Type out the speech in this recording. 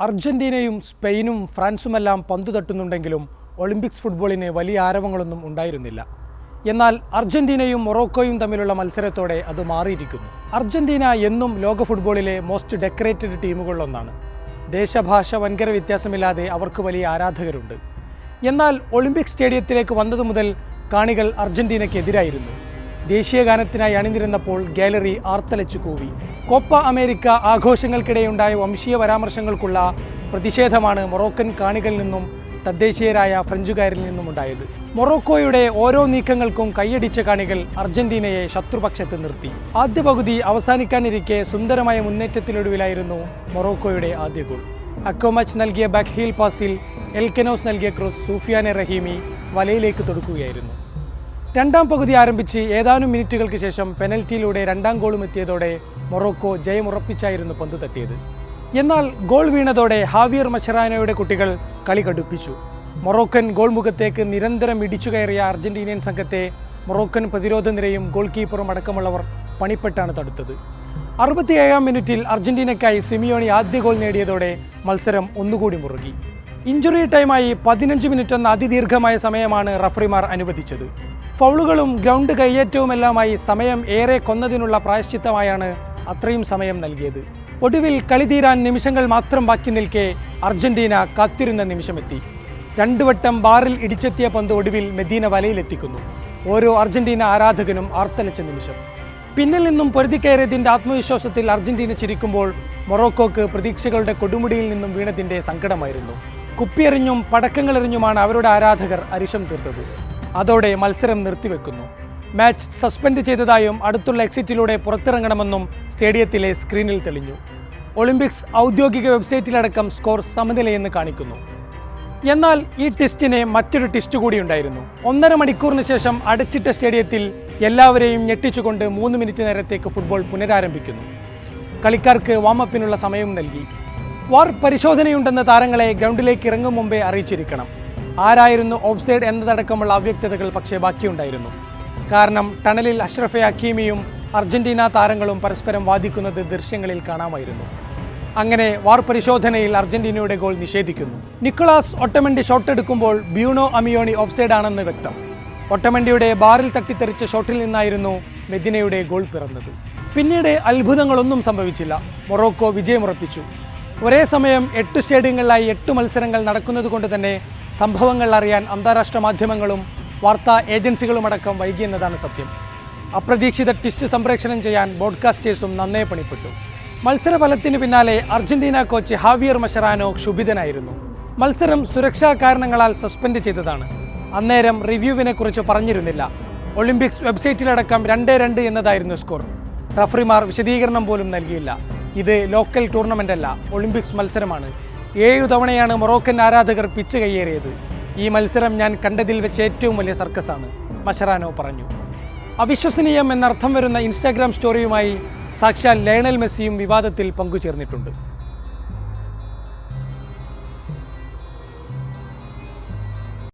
അർജന്റീനയും സ്പെയിനും ഫ്രാൻസുമെല്ലാം പന്തു തട്ടുന്നുണ്ടെങ്കിലും ഒളിമ്പിക്സ് ഫുട്ബോളിന് വലിയ ആരവങ്ങളൊന്നും ഉണ്ടായിരുന്നില്ല. എന്നാൽ അർജന്റീനയും മൊറോക്കോയും തമ്മിലുള്ള മത്സരത്തോടെ അത് മാറിയിരിക്കുന്നു. അർജന്റീന എന്നും ലോക ഫുട്ബോളിലെ മോസ്റ്റ് ഡെക്കറേറ്റഡ് ടീമുകളിലൊന്നാണ്. ദേശഭാഷ വൻകര വ്യത്യാസമില്ലാതെ അവർക്ക് വലിയ ആരാധകരുണ്ട്. എന്നാൽ ഒളിമ്പിക് സ്റ്റേഡിയത്തിലേക്ക് വന്നതു മുതൽ കാണികൾ അർജന്റീനയ്ക്കെതിരായിരുന്നു. ദേശീയ ഗാനത്തിനായി അണിനിരുന്നപ്പോൾ ഗാലറി ആർത്തലച്ചു കൂവി. കോപ്പ അമേരിക്ക ആഘോഷങ്ങൾക്കിടെയുണ്ടായ വംശീയ പരാമർശങ്ങൾക്കുള്ള പ്രതിഷേധമാണ് മൊറോക്കൻ കാണികളിൽ നിന്നും തദ്ദേശീയരായ ഫ്രഞ്ചുകാരിൽ നിന്നും ഉണ്ടായത്. മൊറോക്കോയുടെ ഓരോ നീക്കങ്ങൾക്കും കൈയടിച്ച കാണികൾ അർജന്റീനയെ ശത്രുപക്ഷത്ത് നിർത്തി. ആദ്യ പകുതി അവസാനിക്കാനിരിക്കെ സുന്ദരമായ മുന്നേറ്റത്തിനൊടുവിലായിരുന്നു മൊറോക്കോയുടെ ആദ്യ ഗോൾ. അക്കോമച്ച് നൽകിയ ബാക്ക് ഹീൽ പാസിൽ എൽക്കെനോസ് നൽകിയ ക്രോസ് സൂഫിയാനെ റഹീമി വലയിലേക്ക് തൊടുക്കുകയായിരുന്നു. രണ്ടാം പകുതി ആരംഭിച്ച് ഏതാനും മിനിറ്റുകൾക്ക് ശേഷം പെനൽറ്റിയിലൂടെ രണ്ടാം ഗോളും എത്തിയതോടെ മൊറോക്കോ ജയമുറപ്പിച്ചായിരുന്നു പന്ത് തട്ടിയത്. എന്നാൽ ഗോൾ വീണതോടെ ഹാവിയർ മഷറാനോയുടെ കുട്ടികൾ കളി കടുപ്പിച്ചു. മൊറോക്കൻ ഗോൾ മുഖത്തേക്ക് നിരന്തരം ഇടിച്ചു കയറിയ അർജന്റീനിയൻ സംഘത്തെ മൊറോക്കൻ പ്രതിരോധ നിരയും ഗോൾ കീപ്പറും അടക്കമുള്ളവർ പണിപ്പെട്ടാണ് തടുത്തത്. അറുപത്തിയേഴാം മിനിറ്റിൽ അർജന്റീനയ്ക്കായി സിമിയോണി ആദ്യ ഗോൾ നേടിയതോടെ മത്സരം ഒന്നുകൂടി മുറുകി. ഇഞ്ചുറി ടൈമായി പതിനഞ്ച് മിനിറ്റ് എന്ന അതിദീർഘമായ സമയമാണ് റഫറിമാർ അനുവദിച്ചത്. ഫൗളുകളും ഗ്രൗണ്ട് കയ്യേറ്റവുമെല്ലാമായി സമയം ഏറെ കൊന്നതിനുള്ള പ്രായശ്ചിത്തമായാണ് അത്രയും സമയം നൽകിയത്. ഒടുവിൽ കളി തീരാൻ നിമിഷങ്ങൾ മാത്രം ബാക്കി നിൽക്കെ അർജന്റീന കാത്തിരുന്ന നിമിഷമെത്തി. രണ്ടു വട്ടം ബാറിൽ ഇടിച്ചെത്തിയ പന്ത് ഒടുവിൽ മെദീന വലയിലെത്തിക്കുന്നു. ഓരോ അർജന്റീന ആരാധകനും ആർത്തലച്ച നിമിഷം. പിന്നിൽ നിന്നും പൊരുതിക്കയറിയതിന്റെ ആത്മവിശ്വാസത്തിൽ അർജന്റീന ചിരിക്കുമ്പോൾ മൊറോക്കോക്ക് പ്രതീക്ഷകളുടെ കൊടുമുടിയിൽ നിന്നും വീണതിന്റെ സങ്കടമായിരുന്നു. കുപ്പിയെറിഞ്ഞും പടക്കങ്ങളെറിഞ്ഞുമാണ് അവരുടെ ആരാധകർ അരിശം തീർത്തത്. അതോടെ മത്സരം നിർത്തിവെക്കുന്നു. മാച്ച് സസ്പെൻഡ് ചെയ്തതായും അടുത്തുള്ള എക്സിറ്റിലൂടെ പുറത്തിറങ്ങണമെന്നും സ്റ്റേഡിയത്തിലെ സ്ക്രീനിൽ തെളിഞ്ഞു. ഒളിമ്പിക്സ് ഔദ്യോഗിക വെബ്സൈറ്റിലടക്കം സ്കോർ സമനിലയെന്ന് കാണിക്കുന്നു. എന്നാൽ ഈ ടെസ്റ്റിന് മറ്റൊരു ടെസ്റ്റ് കൂടി ഉണ്ടായിരുന്നു. ഒന്നര മണിക്കൂറിന് ശേഷം അടച്ചിട്ട സ്റ്റേഡിയത്തിൽ എല്ലാവരെയും ഞെട്ടിച്ചുകൊണ്ട് മൂന്ന് മിനിറ്റ് നേരത്തേക്ക് ഫുട്ബോൾ പുനരാരംഭിക്കുന്നു. കളിക്കാർക്ക് വാമപ്പിനുള്ള സമയവും നൽകി. വാർ പരിശോധനയുണ്ടെന്ന താരങ്ങളെ ഗ്രൗണ്ടിലേക്ക് ഇറങ്ങും മുമ്പേ അറിയിച്ചിരിക്കണം. ആരായിരുന്നു ഓഫ്സൈഡ് എന്നതടക്കമുള്ള അവ്യക്തതകൾ പക്ഷേ ബാക്കിയുണ്ടായിരുന്നു. കാരണം ടണലിൽ അഷ്റഫെ അക്കീമിയും അർജന്റീന താരങ്ങളും പരസ്പരം വാദിക്കുന്നത് ദൃശ്യങ്ങളിൽ കാണാമായിരുന്നു. അങ്ങനെ വാർ പരിശോധനയിൽ അർജന്റീനയുടെ ഗോൾ നിഷേധിക്കുന്നു. നിക്കോളാസ് ഒട്ടമണ്ടി ഷോട്ട് എടുക്കുമ്പോൾ ബ്യൂണോ അമിയോണി ഓഫ്സൈഡ് ആണെന്ന് വ്യക്തം. ഒട്ടമണ്ടിയുടെ ബാറിൽ തട്ടിത്തെറിച്ച ഷോട്ടിൽ നിന്നായിരുന്നു മെദിനയുടെ ഗോൾ പിറന്നത്. പിന്നീട് അത്ഭുതങ്ങളൊന്നും സംഭവിച്ചില്ല. മൊറോക്കോ വിജയമുറപ്പിച്ചു. ഒരേ സമയം എട്ട് സ്റ്റേഡിയങ്ങളിലായി എട്ട് മത്സരങ്ങൾ നടക്കുന്നത് കൊണ്ട് തന്നെ സംഭവങ്ങൾ അറിയാൻ അന്താരാഷ്ട്ര മാധ്യമങ്ങളും വാർത്താ ഏജൻസികളുമടക്കം വൈകിയെന്നതാണ് സത്യം. അപ്രതീക്ഷിത ടിസ്റ്റ് സംപ്രേക്ഷണം ചെയ്യാൻ ബോഡ്കാസ്റ്റേഴ്സും നന്നേ പണിപ്പെട്ടു. മത്സരഫലത്തിന് പിന്നാലെ അർജന്റീന കോച്ച് ഹാവിയർ മഷറാനോ ക്ഷുഭിതനായിരുന്നു. മത്സരം സുരക്ഷാ കാരണങ്ങളാൽ സസ്പെൻഡ് ചെയ്തതാണ്. അന്നേരം റിവ്യൂവിനെ കുറിച്ച് പറഞ്ഞിരുന്നില്ല. ഒളിമ്പിക്സ് വെബ്സൈറ്റിലടക്കം രണ്ട് രണ്ട് എന്നതായിരുന്നു സ്കോർ. റഫറിമാർ വിശദീകരണം പോലും നൽകിയില്ല. ഇത് ലോക്കൽ ടൂർണമെന്റ് അല്ല ഒളിമ്പിക്സ് മത്സരമാണ്. ഏഴു തവണയാണ് മൊറോക്കൻ ആരാധകർ പിച്ച് കയ്യേറിയത്. ഈ മത്സരം ഞാൻ കണ്ടതിൽ വെച്ച് ഏറ്റവും വലിയ സർക്കസാണ് മഷറാനോ പറഞ്ഞു. അവിശ്വസനീയം എന്നർത്ഥം വരുന്ന ഇൻസ്റ്റാഗ്രാം സ്റ്റോറിയുമായി സാക്ഷാൽ ലയണൽ മെസ്സിയും വിവാദത്തിൽ പങ്കുചേർന്നിട്ടുണ്ട്.